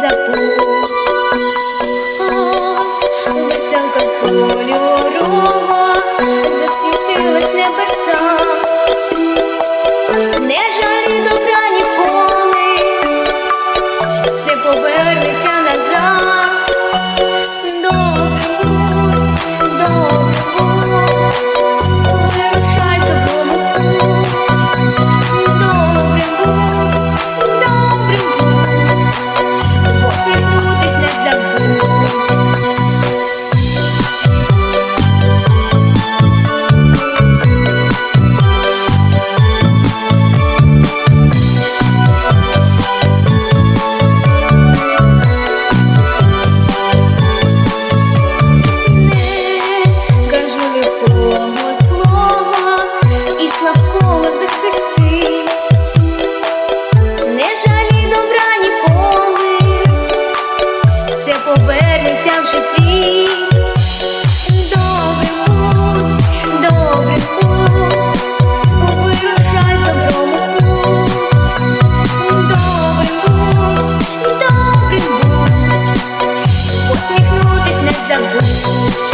забув, веселка кольорова засвітилась небеса, не жалі добра ніколи, все повернеться. Música